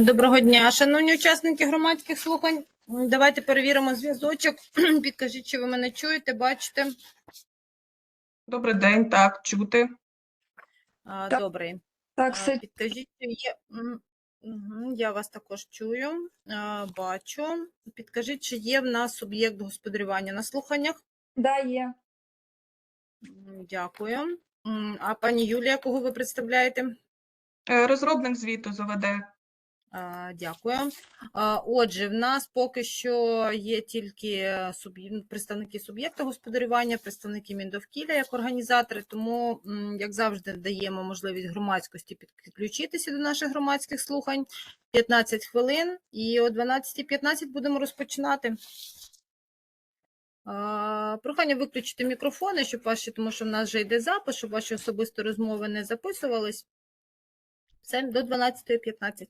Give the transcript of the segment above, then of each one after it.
Доброго дня, шановні учасники громадських слухань. Давайте перевіримо зв'язочок. Підкажіть, чи ви мене чуєте, бачите? Добрий день, так, чути. А, Так. Добре. Так, все Підкажіть, чи є. Я вас також чую, а, бачу. Підкажіть, чи є в нас суб'єкт господарювання на слуханнях? да, є. Дякую. А пані Юлія, кого ви представляєте? Е, Розробник звіту ЗВД. Дякую. Отже, в нас поки що є тільки представники суб'єкта господарювання, представники Міндовкілля як організатори, тому, як завжди, даємо можливість громадськості підключитися до наших громадських слухань 15 хвилин, і о 12.15 будемо розпочинати. Прохання виключити мікрофони, щоб ваші, тому що в нас вже йде запис, щоб ваші особисті розмови не записувались. Все, до 12.15.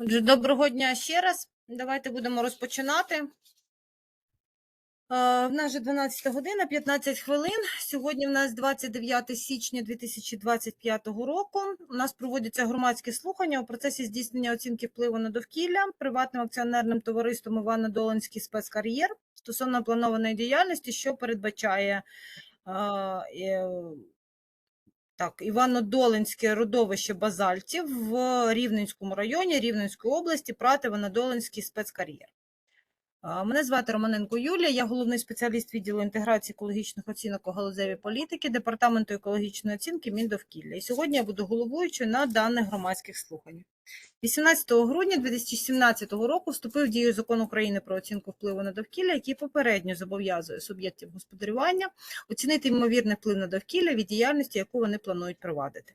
Отже, доброго дня ще раз. Давайте будемо розпочинати. Е, В нас вже 12 година, 15 хвилин. Сьогодні в нас 29 січня 2025 року. У нас проводяться громадські слухання у процесі здійснення оцінки впливу на довкілля приватним акціонерним товариством Івано-Долинський спецкар'єр стосовно планованої діяльності, що передбачає е, е, так, Івано-Долинське родовище базальтів в Рівненському районі Рівненської області, Пративано-Долинський спецкар'єр. Мене звати Романенко Юлія, я головний спеціаліст відділу інтеграції екологічних оцінок у галузевій політики Департаменту екологічної оцінки Міндовкілля. І сьогодні я буду головуючою на даних громадських слуханнях. 18 грудня 2017 року вступив в дію закон України про оцінку впливу на довкілля, який попередньо зобов'язує суб'єктів господарювання оцінити ймовірний вплив на довкілля від діяльності, яку вони планують провадити.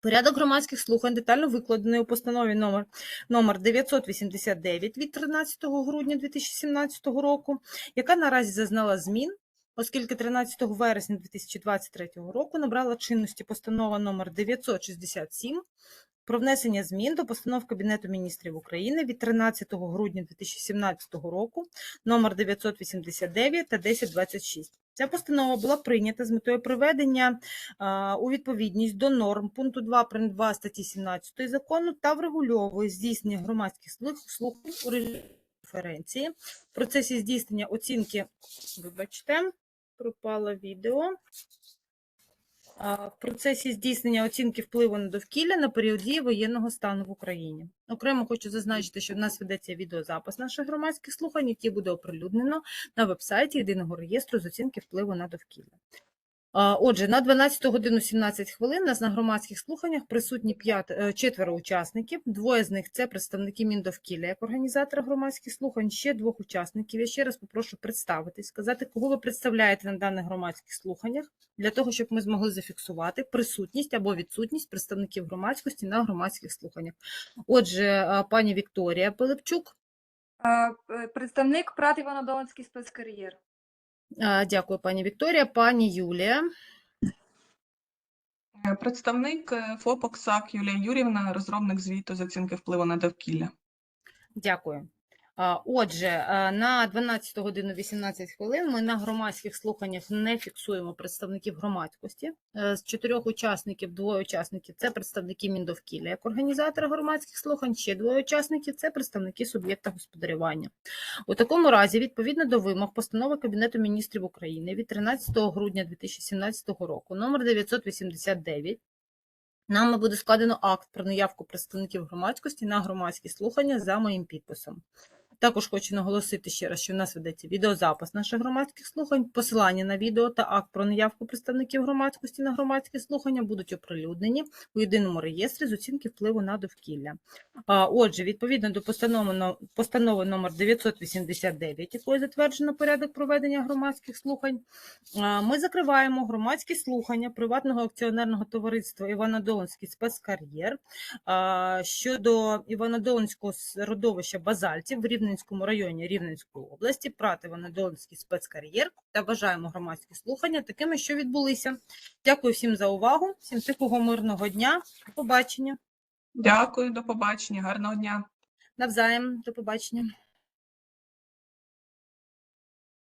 Порядок громадських слухань детально викладений у постанові номер, номер 989 від 13 грудня 2017 року, яка наразі зазнала змін, оскільки 13 вересня 2023 року набрала чинності постанова номер 967 про внесення змін до постанов Кабінету міністрів України від 13 грудня 2017 року номер 989 та 1026. Ця постанова була прийнята з метою приведення у відповідність до норм пункту 2 прим. 2 статті 17 закону та врегульовує здійснення громадських слух- слухань у конференції в процесі здійснення оцінки, вибачте, пропало відео. В процесі здійснення оцінки впливу на довкілля на період дії воєнного стану в Україні. Окремо хочу зазначити, що в нас ведеться відеозапис наших громадських слухань, який буде оприлюднено на вебсайті єдиного реєстру з оцінки впливу на довкілля. Отже, на 12 годину 17 хвилин нас на громадських слуханнях присутні п'ят- е, четверо учасників. Двоє з них це представники Міндовкілля як організатора громадських слухань. Ще двох учасників. Я ще раз попрошу представитись, сказати, кого ви представляєте на даних громадських слуханнях, для того, щоб ми змогли зафіксувати присутність або відсутність представників громадськості на громадських слуханнях. Отже, е, пані Вікторія Пилипчук. Е, Представник ПРАТ Івано-Долинський спецкар'єр. Е, Дякую, пані Вікторія. Пані Юлія. Е, Представник Фопоксак ФОП «Оксак» Юлія Юрівна, розробник звіту з оцінки впливу на довкілля. Дякую. Отже, е, на 12 годину 18 хвилин ми на громадських слуханнях не фіксуємо представників громадськості. Е, З чотирьох учасників двоє учасників це представники Міндовкілля як організатора громадських слухань, ще двоє учасників це представники суб'єкта господарювання. У такому разі, відповідно до вимог постанови Кабінету міністрів України від 13 грудня 2017 року, номер 989, Нами буде складено акт про наявку представників громадськості на громадські слухання за моїм підписом. Також хочу наголосити ще раз, що в нас ведеться відеозапис наших громадських слухань, посилання на відео та акт про наявку представників громадськості на громадські слухання будуть оприлюднені у єдиному реєстрі з оцінки впливу на довкілля. Отже, відповідно до постанови, но- номер 989, якою затверджено порядок проведення громадських слухань, ми закриваємо громадські слухання приватного акціонерного товариства Івано-Долинський спецкар'єр щодо Івано-Долинського родовища базальтів в Рівненському районі Рівненської області, прати Івано-Долинський спецкар'єр та бажаємо громадські слухання такими, що відбулися. Дякую всім за увагу, всім тихого мирного дня. До побачення. Дякую, до побачення, гарного дня. Навзаєм, до побачення.